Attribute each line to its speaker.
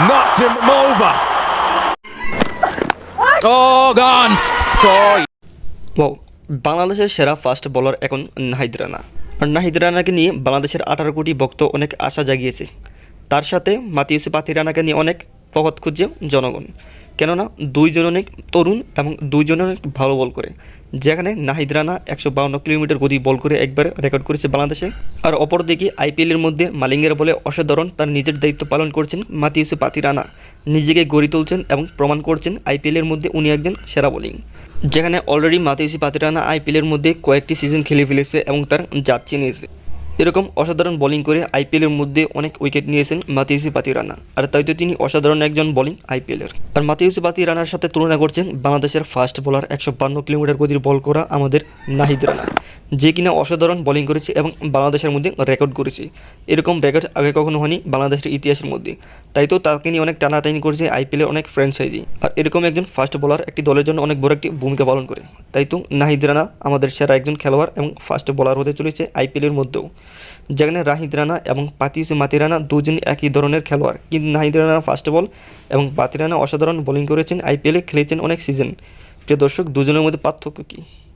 Speaker 1: knocked him over.
Speaker 2: Oh, gone. So,
Speaker 3: well, বাংলাদেশের সেরা fast bowler এখন নাহিদ রানা আর নাহিদ রানাকে নিয়ে বাংলাদেশের আঠারো কোটি ভক্ত অনেক আশা জাগিয়েছে তার সাথে মাতিউসি পাতি রানাকে নিয়ে অনেক প্রভাত খুঁজছে জনগণ। কেননা দুইজন অনেক তরুণ এবং দুইজন অনেক ভালো বল করে। যেখানে নাহিদ রানা একশো বাউন্ন কিলোমিটার গতি বল করে একবার রেকর্ড করেছে বাংলাদেশে। আর অপরদিকে আইপিএলের মধ্যে মালিঙ্গের বলে অসাধারণ তার নিজের দায়িত্ব পালন করছেন মাতিউসি পাতি রানা। নিজেকে গড়ে তুলছেন এবং প্রমাণ করছেন আইপিএলের মধ্যে উনি একজন সেরা বোলিং। যেখানে অলরেডি মাতিউসি পাতিরানা আইপিএলের মধ্যে কয়েকটি সিজন খেলে ফেলেছে এবং তার যাচ্ছে নিয়েছে এরকম অসাধারণ বোলিং করে আইপিএলের মধ্যে অনেক উইকেট নিয়েছেন মাতিউসি পাতি রানা আর তাই তো তিনি অসাধারণ একজন বোলিং আইপিএলের আর মাতিউসি পাতি রানার সাথে তুলনা করছেন বাংলাদেশের ফাস্ট বোলার একশো বান্ন কিলোমিটার গতির বল করা আমাদের নাহিদ রানা। যে কিনা অসাধারণ বোলিং করেছে এবং বাংলাদেশের মধ্যে রেকর্ড করেছে। এরকম রেকর্ড আগে কখনো হয়নি বাংলাদেশের ইতিহাসের মধ্যে। তাই তো তাকে নিয়ে অনেক টানাটানি করেছে আইপিএলের অনেক ফ্র্যাঞ্চাইজি আর এরকম একজন ফাস্ট বোলার একটি দলের জন্য অনেক বড় একটি ভূমিকা পালন করে। তাই তো নাহিদ রানা আমাদের সেরা একজন খেলোয়াড় এবং ফাস্ট বোলার হতে চলেছে আইপিএলের মধ্যেও। যেখানে রাহিদ রানা এবং পাতিউসি মাতি রানা দুজন একই ধরনের খেলোয়াড়। কিন্তু নাহিদ রানা ফাস্ট বল এবং পাতি রানা অসাধারণ বোলিং করেছেন আইপিএলে খেলেছেন অনেক সিজন প্রিয় দর্শক, দুজনের মধ্যে পার্থক্য কী?